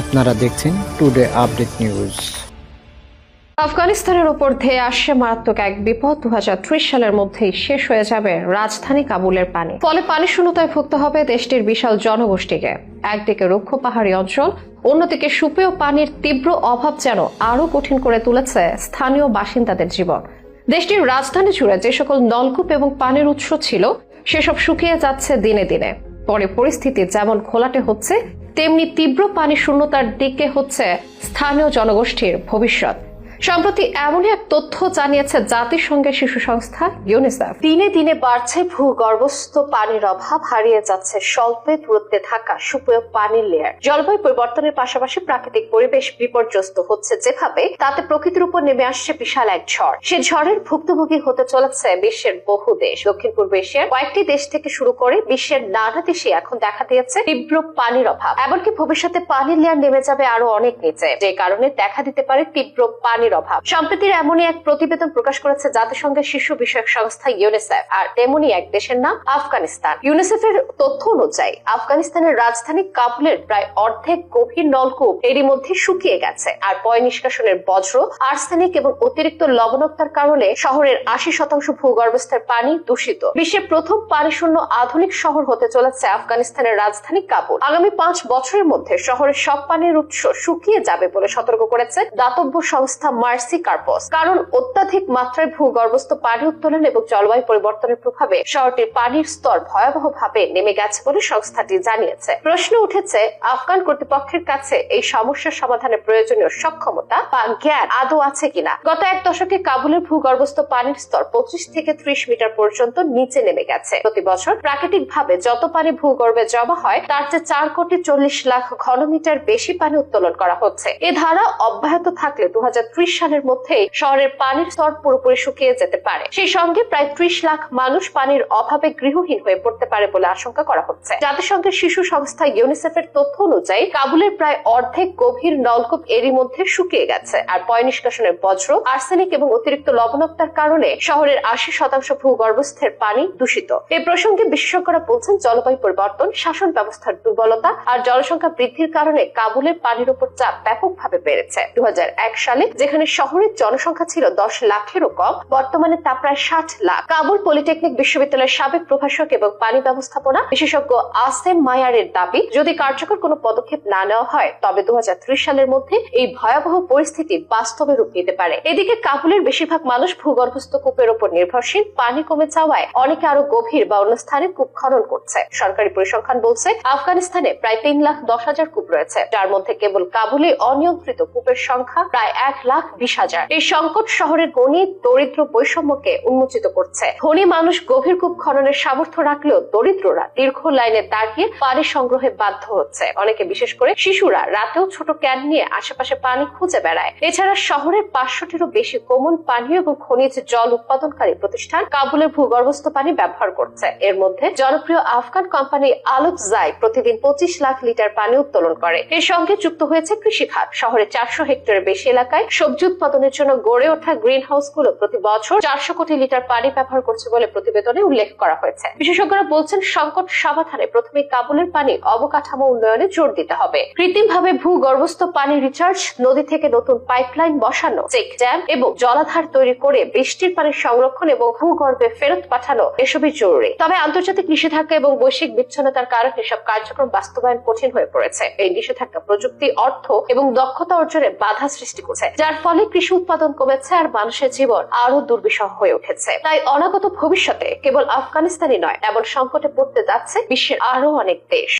আপনারা দেখছেন today update news আফগানিস্তানের উপর ধেয়ে আসছে মারাত্মক এক বিপদ। দু সালের মধ্যেই শেষ হয়ে যাবে রাজধানী কাবুলের পানি। ফলে পানি শূন্যতায় ভুগতে হবে দেশটির বিশাল জনগোষ্ঠীকে। একদিকে রুক্ষ পাহাড়ি অঞ্চল, অন্যদিকে সুপেয় পানির তীব্র অভাব যেন আরও কঠিন করে তুলেছে স্থানীয় বাসিন্দাদের জীবন। দেশটির রাজধানী জুড়ে যে সকল নলকূপ এবং পানির উৎস ছিল সেসব শুকিয়ে যাচ্ছে দিনে দিনে। পরে পরিস্থিতি যেমন খোলাটে হচ্ছে, তেমনি তীব্র পানি শূন্যতার দিকে হচ্ছে স্থানীয় জনগোষ্ঠীর ভবিষ্যৎ। সম্প্রতি এমনই এক তথ্য জানিয়েছে জাতিসংঘের শিশু সংস্থা ইউনিসেফ। দিনে দিনে বাড়ছে ভূগর্ভস্থ পানির অভাব, হারিয়ে যাচ্ছে স্বল্পে দূরত্বে থাকা সুপেয় পানির লেয়ার জলবায়ু পরিবর্তনের পাশাপাশি প্রাকৃতিক পরিবেশ বিপর্যস্ত হচ্ছে যেভাবে, তাতে প্রকৃতির উপর নেমে আসছে বিশাল এক ঝড়। সে ঝড়ের ভুক্তভোগী হতে চলেছে বিশ্বের বহু দেশ। দক্ষিণ পূর্ব এশিয়ার কয়েকটি দেশ থেকে শুরু করে বিশ্বের নানা দেশে এখন দেখা দিয়েছে তীব্র পানির অভাব। এমনকি ভবিষ্যতে পানির লেয়ার নেমে যাবে আরও অনেক নিচে। যে কারণে দেখা দিতে পারে তীব্র পানির অভাব। সম্প্রতির এমনই এক প্রতিবেদন প্রকাশ করেছে জাতিসংঘের শিশু বিষয়ক সংস্থা ইউনিসেফ, আর তেমনই এক দেশের নাম আফগানিস্তান। ইউনিসেফের তথ্য অনুযায়ী, আফগানিস্তানের রাজধানী কাবুলের প্রায় অর্ধেক গভীর নলকূপ এরই মধ্যে শুকিয়ে গেছে, আর পয় নিষ্কাশনের বজ্র, আর্সেনিক এবং অতিরিক্ত লবণাক্তার কারণে শহরের আশি শতাংশ ভূগর্ভস্থের পানি দূষিত। বিশ্বের প্রথম পানি শূন্য আধুনিক শহর হতে চলেছে আফগানিস্তানের রাজধানী কাবুল। আগামী পাঁচ বছরের মধ্যে শহরের সব পানির উৎস শুকিয়ে যাবে বলে সতর্ক করেছে দাতব্য সংস্থা মার্সি কার্পস। কারণ অত্যাধিক মাত্রায় ভূগর্ভস্থ পানি উত্তোলন এবং জলবায়ু পরিবর্তনের প্রভাবে শহরটির পানির স্তর ভয়াবহভাবে নেমে গেছে বলে সংস্থাটি জানিয়েছে। প্রশ্ন উঠেছে, আফগান কর্তৃপক্ষের কাছে এই সমস্যার সমাধানে প্রয়োজনীয় সক্ষমতা বা জ্ঞান আদৌ আছে কিনা? গত এক দশকে কাবুলের ভূগর্ভস্থ পানির স্তর পঁচিশ থেকে ত্রিশ মিটার পর্যন্ত নিচে নেমে গেছে। প্রতি বছর প্রাকৃতিক ভাবে যত পানি ভূগর্ভে জমা হয়, তার চেয়ে চার কোটি চল্লিশ লাখ ঘনমিটার বেশি পানি উত্তোলন করা হচ্ছে। এ ধারা অব্যাহত থাকলে দু হাজার সালের মধ্যেই শহরের পানির স্তর পুরোপুরি শুকিয়ে যেতে পারে। সেই সঙ্গে প্রায় ত্রিশ লাখ মানুষ পানির অভাবে গৃহহীন হয়ে পড়তে পারে বলে আশঙ্কা করা হচ্ছে। জাতিসংঘের শিশু সংস্থা ইউনিসেফের তথ্য অনুযায়ী, কাবুলের প্রায় অর্ধেক গভীর নলকূপ এরই মধ্যে শুকিয়ে গেছে। আর পয় নিষ্কাশনের বজ্র, আর্সেনিক এবং অতিরিক্ত লবণাক্তার কারণে শহরের আশি শতাংশ ভূগর্ভস্থের পানি দূষিত। এই প্রসঙ্গে বিশেষজ্ঞরা বলছেন, জলবায়ু পরিবর্তন, শাসন ব্যবস্থার দুর্বলতা আর জনসংখ্যা বৃদ্ধির কারণে কাবুলের পানির উপর চাপ ব্যাপকভাবে বেড়েছে। দু হাজার এক সালে যেখানে শহরের জনসংখ্যা ছিল দশ লাখেরও কম, বর্তমানে তা প্রায় ষাট লাখ। কাবুল পলিটেকনিক বিশ্ববিদ্যালয়ের সাবেক প্রভাষক এবং পানি ব্যবস্থাপনা বিশেষজ্ঞ আসেম মায়ারের দাবি, যদি কার্যকর কোনো পদক্ষেপ না নেওয়া হয়, তবে দু সালের মধ্যে এই ভয়াবহ পরিস্থিতি বাস্তবে রূপ নিতে পারে। এদিকে কাবুলের বেশিরভাগ মানুষ ভূগর্ভস্থ কূপের উপর নির্ভরশীল, পানি কমে যাওয়ায় অনেকে আরও গভীর বা অন্য স্থানে কূপ খনন করছে। সরকারি পরিসংখ্যান বলছে, আফগানিস্তানে প্রায় তিন লাখ দশ হাজার কূপ রয়েছে, যার মধ্যে কেবল কাবুলে অনিয়ন্ত্রিত কূপের সংখ্যা প্রায় এক লাখ বিশ হাজার। এই সংকট শহরের গণিত, দরিদ্র বৈষম্যকে উন্মোচিত করছে। ধনী মানুষ গভীর কূপ খননের সামর্থ্য রাখলেও দরিদ্ররা দীর্ঘ লাইনে দাঁড়িয়ে পানি সংগ্রহে বাধ্য হচ্ছে। অনেকে বিশেষ করে শিশুরা রাতেও ছোট ক্যান নিয়ে আশেপাশে পানি খুঁজে বেড়ায়। এছাড়া শহরের পাঁচশোটিরও বেশি কোমল পানীয় এবং খনিজ জল উৎপাদনকারী প্রতিষ্ঠান কাবুলের ভূগর্ভস্থ পানি ব্যবহার করছে। এর মধ্যে জনপ্রিয় আফগান কোম্পানি আলুক জাই প্রতিদিন পঁচিশ লাখ লিটার পানি উত্তোলন করে। এর সঙ্গে যুক্ত হয়েছে কৃষি খাত শহরে চারশো হেক্টরের বেশি এলাকায় সবজি উৎপাদনের জন্য গড়ে ওঠা গ্রিন হাউসগুলো প্রতি বছর চারশো কোটি লিটার পানি ব্যবহার করছে বলে প্রতিবেদনে উল্লেখ করা হয়েছে। বিশেষজ্ঞরা বলছেন, সংকট সমাধানে প্রথমে কাবুলের পানি অবকাঠামো উন্নয়নে জোর দিতে হবে। কৃত্রিম ভাবে ভূগর্ভস্থ পানি রিচার্জ নদী থেকে নতুন পাইপলাইন বসানো চেক ড্যাম এবং জলাধার তৈরি করে বৃষ্টির পানির সংরক্ষণ এবং ভূগর্ভে ফেরত পাঠানো এসবই জরুরি। তবে আন্তর্জাতিক নিষেধাজ্ঞা এবং বৈশ্বিক বিচ্ছিন্নতার কারণে এসব কার্যক্রম বাস্তবায়ন কঠিন হয়ে পড়েছে। এই নিষেধাজ্ঞা প্রযুক্তি, অর্থ এবং দক্ষতা অর্জনে বাধা সৃষ্টি করছে, যার ফলে কৃষি উৎপাদন কমেছে আর মানুষের জীবন আরও দুর্বিষহ হয়ে উঠেছে। তাই অনাগত ভবিষ্যতে কেবল আফগানিস্তানই নয়, এমন সংকটে পড়তে যাচ্ছে বিশ্বের আরও অনেক দেশ।